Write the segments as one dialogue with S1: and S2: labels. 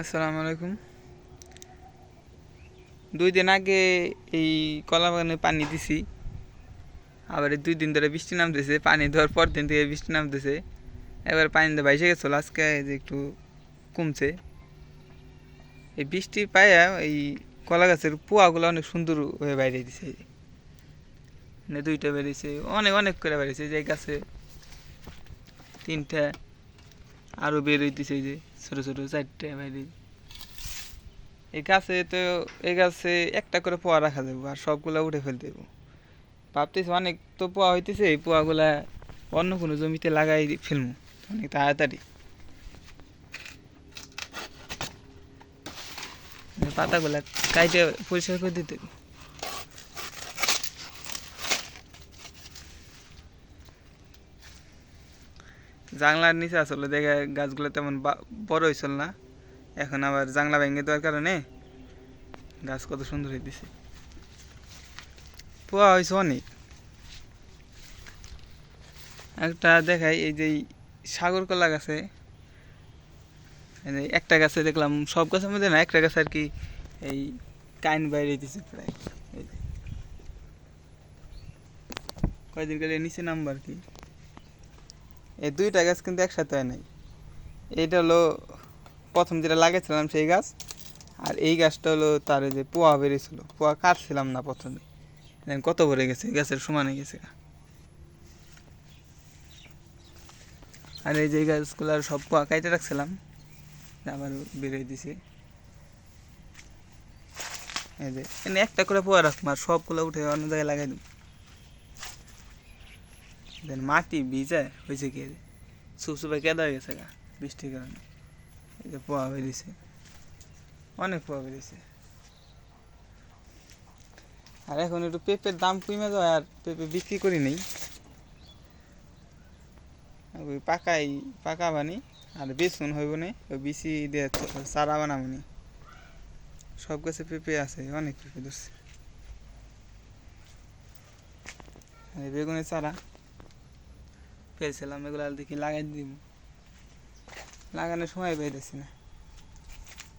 S1: আসসালামু আলাইকুম। দুই দিন আগে এই কলা বাগানে পানি দিছি। আবার দুই দিন ধরে বৃষ্টি নামতেছে, পানি দেওয়ার পর দিন থেকে বৃষ্টি নামতেছে। এবার পানি দিয়ে বাইসে গেছিল, আজকে যে একটু কমছে। এই বৃষ্টি পাইয়া এই কলা গাছের পোয়াগুলো অনেক সুন্দর হয়ে বাইরে দিছে। মানে দুইটা বেরিয়েছে, অনেক অনেক করে বেরিয়েছে। যে গাছে তিনটা আরও বের হইতেছে যে। ছোটো ছোটো চারটে বাইরে এই গাছে তো, এই গাছে একটা করে পোয়া রাখা যাবে আর সবগুলা উঠে ফেলতে দেবো। ভাবতেছি অনেক তো পোয়া হইতেছে, এই পোয়াগুলা অন্য কোনো জমিতে লাগাই ফেলব অনেক তাড়াতাড়ি। পাতাগুলা কাইটে পরিষ্কার করে দিতে জাংলার নিচে আসলে দেখে গাছগুলো তেমন বড় হয়েছিল না। এখন আবার জাংলা ভেঙে দেওয়ার কারণে গাছ কত সুন্দর হইতেছে। পোয়া হয়েছে অনেক। একটা দেখাই, এই যে সাগর কলা গাছে। একটা গাছে দেখলাম, সব গাছের মধ্যে না, একটা গাছে আর কি এই কাইন বাইরে দিছে প্রায়। কয়দিন গেলে নিচে নামবো আর কি। এই দুইটা গাছ কিন্তু একসাথে হয় নাই। এইটা হলো প্রথম যেটা লাগিয়েছিলাম সেই গাছ, আর এই গাছটা হলো তার যে পোয়া বেরিয়েছিল। পোয়া কাটছিলাম না প্রথমে। কত ভরে গেছে? গাছের সমানে গেছে। আর এই যে গাছগুলার সব পোয়া কাইটে রাখছিলাম, আবার বেরিয়ে দিছি। এই যে একটা করে পোয়া রাখব আর সবগুলো উঠে অন্য জায়গায় লাগাই দেবো। দেন মাটি ভিজে হয়েছে কি সুপসুপে কেদা হয়ে গেছে গা, বৃষ্টির কারণে। এই যে পোয়া বেরিয়েছে। অনেক পোয়া বেরিয়েছে। আর এখন একটু পেঁপের দাম কমে যায় আর পেঁপে বিক্রি করি নেই। ওই পাকাই, পাকা বানি আর বেসন হইব না, ওই বিচি দিয়ে চারা বানাবো নি সব গাছে পেঁপে আছে, অনেক পেঁপে ধরছে। বেগুনের চারা। ফেলছিলাম এগুলো দেখি লাগাই দিব লাগানোর সময় বেরিয়েছি না।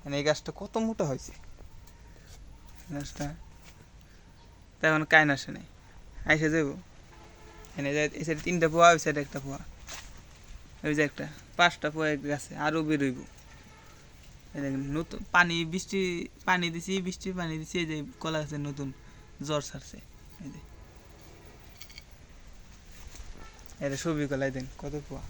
S1: মানে এই গাছটা কত মোটা হয়েছে? গাছটা তেমন কাইন আসে নাই। আইসে যাব এনে যাই এই তিনটা পোয়া, ওই সাইডে একটা পোয়া। ওই যে একটা, পাঁচটা পোয়া এক গাছে, আরও বেরোইব। নতুন পানি, বৃষ্টি, পানি দিছি বৃষ্টির পানি দিছি, এই যে কলা গাছের নতুন, জ্বর ছাড়ছে। এই যে এটা ছবি কলাই দেন, কত পোয়া?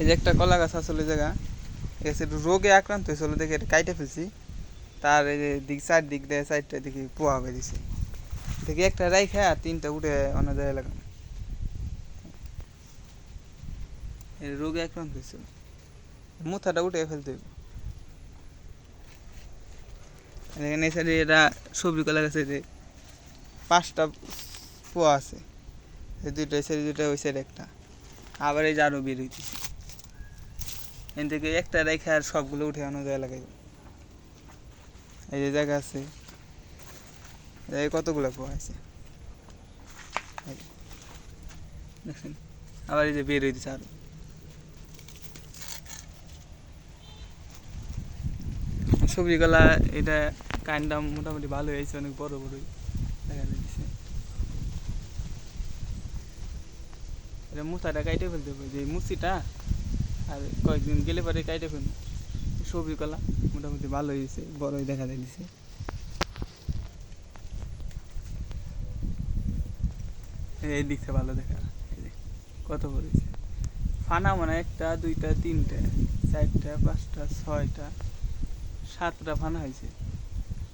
S1: এই যে একটা কলা গাছ আসলে জায়গা এসে রোগে আক্রান্ত হয়েছিল দেখে এটা কাইটে ফেলছি। তার এই যে দিক চার দিক দিয়ে চারটা দিকে পোয়া বেরিয়েছে দেখি একটা রাইখা আর তিনটা উঠে অন্য জায়গায় লাগানো। রোগে আক্রান্ত হয়েছিল মুথাটা উঠে ফেলতে হইব। এখানে এই সাইডে এটা সবজি কলা গাছে যে পাঁচটা পোয়া আছে। এই দুইটা এই সাইডে, দুইটা ওই সাইডে একটা। আবার এই যে আরও বের হইতেছে। এখান থেকে একটা রেখে আর সবগুলো উঠে অন্য জায়গায় লাগাই এই যে জায়গা আছে। এই কতগুলো পোয়া আছে। দেখছেন? আবার এই যে বের হইতেছে আরও। সবজি কলা এটা কাইন্ডা মোটামুটি ভালো হয়েছে, অনেক বড় বড়ই দেখা যাচ্ছে এটা মুসাটা কাইটে ফেলতে হবে, যে মুসিটা আর কয়েকদিন গেলে পরে কাইটে ফেলব। সবজি কলা মোটামুটি ভালো হয়েছে, বড়ই দেখা যাচ্ছে এই দিকটা ভালো দেখা কত বড় ফানা মানে একটা, দুইটা, তিনটা, চারটা, পাঁচটা, ছয়টা। সাতটা ফানা হয়েছে।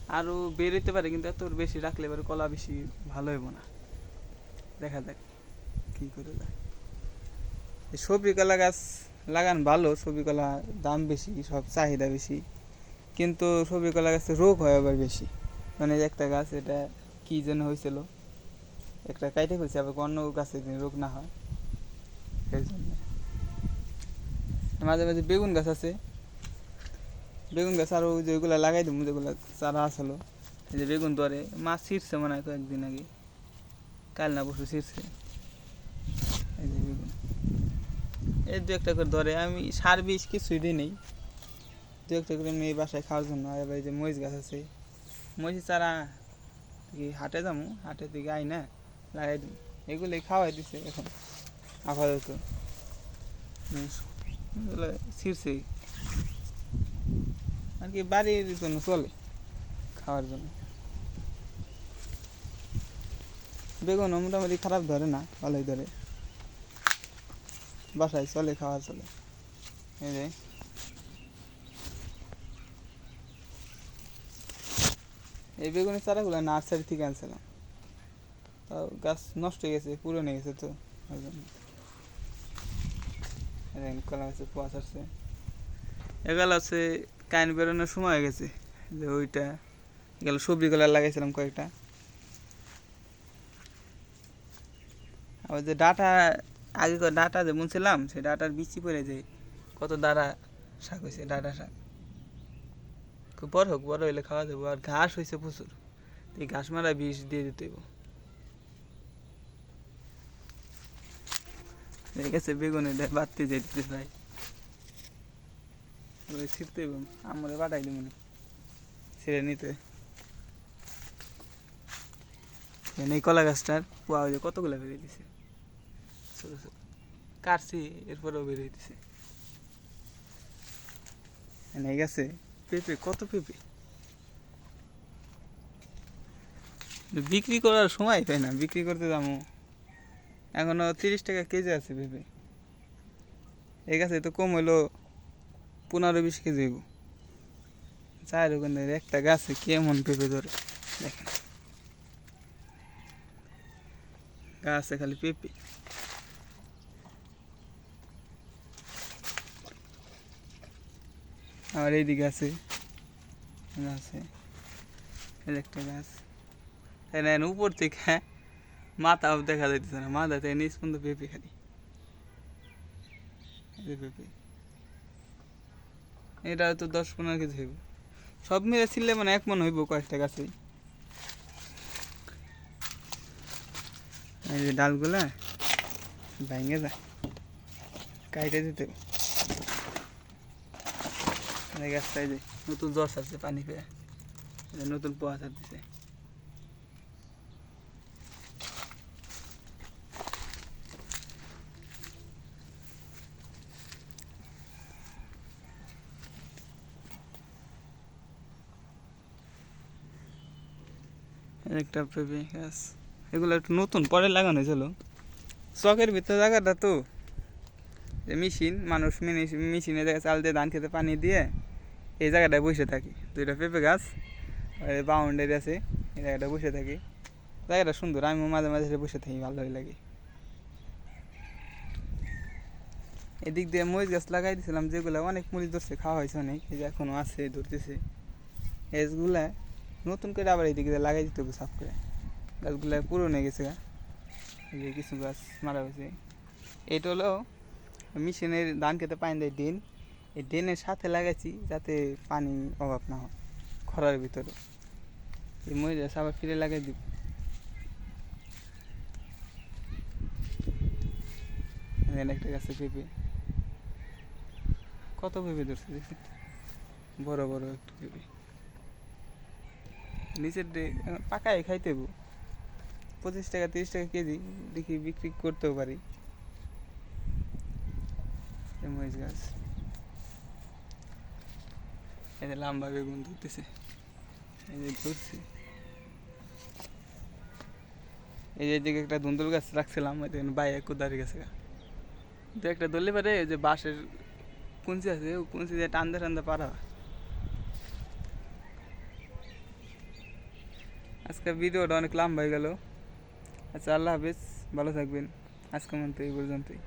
S1: আরও বেরোতে পারে, কিন্তু এত বেশি রাখলে এবার কলা বেশি ভালো হইব না। দেখা যাক কী করে যায়। সবজি কলা গাছ লাগান ভালো সবজি কলা দাম বেশি, সব চাহিদা বেশি। কিন্তু সবজি কলা গাছে রোগ হয় আবার বেশি। মানে একটা গাছ এটা কী যেন হয়েছিল, একটা কাইটে ফেলছে, আবার অন্য গাছে রোগ না হয়। জন্য। মাঝে মাঝে বেগুন গাছ আছে বেগুন গাছ আরও যেগুলো লাগাই দিব যেগুলো চারা আসলো এই যে বেগুন ধরে মাছ ছিঁড়ছে মনে হয় কয়েকদিন আগে। কাল না বসে ছিঁড়ছে। এই যে বেগুন। এই দু একটা করে ধরে, আমি সার বিষ কিছুই দিই নেই। দু একটা করে মেয়ে বাসায় খাওয়ার জন্য এবার এই যে মহিষ গাছ আছে। মহিষ চারা হাটে যাব হাটে দিকে আই না, লাগাই দিব এগুলোই খাওয়াই দিছে এখন। আপাতত। ছিঁড়ছে আর কি বাড়ির জন্য চলে, খাওয়ার জন্য। বেগুন মোটামুটি খারাপ ধরে না, ভালোই ধরে। বাসায় চলে খাওয়া চলে। এই যে। এই বেগুনের চারাগুলো নার্সারি থেকে আনছিলাম। তাও গাছ নষ্ট হয়ে গেছে, পুরনো গেছে তো, ওই জন্য। কলা গাছে পোয়া ছাড়ছে এগুলো হচ্ছে কাইন বেরোনোর সময় হয়ে গেছে। যে ওইটা গেল, সবজি কলা লাগাইছিলাম কয়েকটা। আবার যে ডাটা, আগে ডাটা যে বুনছিলাম সে ডাটার বিচি পড়ে যায় কত দাঁড়া শাক হয়েছে ডাটা শাক। খুব বড় হোক, বড় হইলে খাওয়া যাব, আর ঘাস হয়েছে প্রচুর। এই ঘাস মারা বিষ দিয়ে দিতে হইব। বেগুনে বাড়তে যেতে ভাই ছিটতে হইব, আমরে বাটাই দিব নিতে। এই কলা গাছটার পোয়া হয়ে কতগুলো বেরিয়ে দিছে ছোট ছোট। এরপরেও বেরিয়ে দিছে এই গেছে পেঁপে, কত পেঁপে? বিক্রি করার সময় পাই না? বিক্রি করতে যাব। এখনও তিরিশ টাকা কেজি আছে পেঁপে। এই গাছে তো কম হইল পনেরো বিশ কেজি চার ওখানে একটা গাছে কেমন পেঁপে ধরে? দেখেন। গাছে খালি পেঁপে। আর এইদিকে আছে এই একটা গাছ। তাই উপর থেকে মাথা দেখা যাইতেছে না মাথা থেকে নিচ পর্যন্ত পেঁপে খালি। পেঁপে। এটা তো দশ পনেরো কেজি হইব। সব মিলে ছিললে মানে এক মন হইব কয়েকটা গাছে। এই যে ডালগুলা ভেঙে যায়, কাইটে দিতে গাছটাই যে নতুন জ্বর আছে পানি পেয়ে নতুন পোয়া ছাড়তেছে। একটা পেঁপে গাছ এগুলো একটু নতুন, পরে লাগানো হয়েছিল। চকের ভিতরে জায়গাটা তো মেশিন মানুষ মেশিনে জায়গায় চাল দিয়ে ধান খেতে পানি দিয়ে এই জায়গাটায় বসে থাকি। দুইটা পেঁপে গাছ বাউন্ডারি আছে, এই জায়গাটা বসে থাকি। জায়গাটা সুন্দর আমি মাঝে মাঝে বসে থাকি, ভালোই লাগে। এদিক দিয়ে মরিচ গাছ লাগাই দিয়েছিলাম যেগুলো অনেক মরিচ ধরছে, খাওয়া হয়েছে অনেক, এই যে এখনও আছে, ধরতেছে। এসগুলা নতুন করে আবার এইদিকে দিয়ে লাগাই দিতে হবে, সাফ করে। গাছগুলো পুরনো গেছে যে কিছু গাছ মারা হয়েছে। এটা হলো মেশিনের ধান খেতে পানি দেয় ড্রেন। এই ড্রেনের সাথে লাগাইছি যাতে পানি অভাব না হয়, খরার ভিতরে। এই গাছ আবার ফিরে লাগাই দিব। একটা গাছে পেঁপে কত পেঁপে ধরছে দেখছি বড় বড় একটু পেঁপে নিচের পাকায় খাইতে হইব। পঁচিশ টাকা, তিরিশ টাকা কেজি দেখি বিক্রি করতেও পারি। মরিচ গাছ। যে লম্বা বেগুন ধরতেছে। এই যে ধরছে। এই যে এদিকে একটা ধুন্দুল গাছ রাখছিলাম দেখেন বাইরে কোদারি গেছে। দু একটা ধরলে পারে যে বাঁশের কুঞ্চি আছে কুঞ্চি দিয়ে টান্দা টানতে পারা আজকে ভিডিওটা অনেক লম্বা হয়ে গেল। আচ্ছা আল্লাহ হাফিজ। ভালো থাকবেন। আজকের মতো এই পর্যন্তই।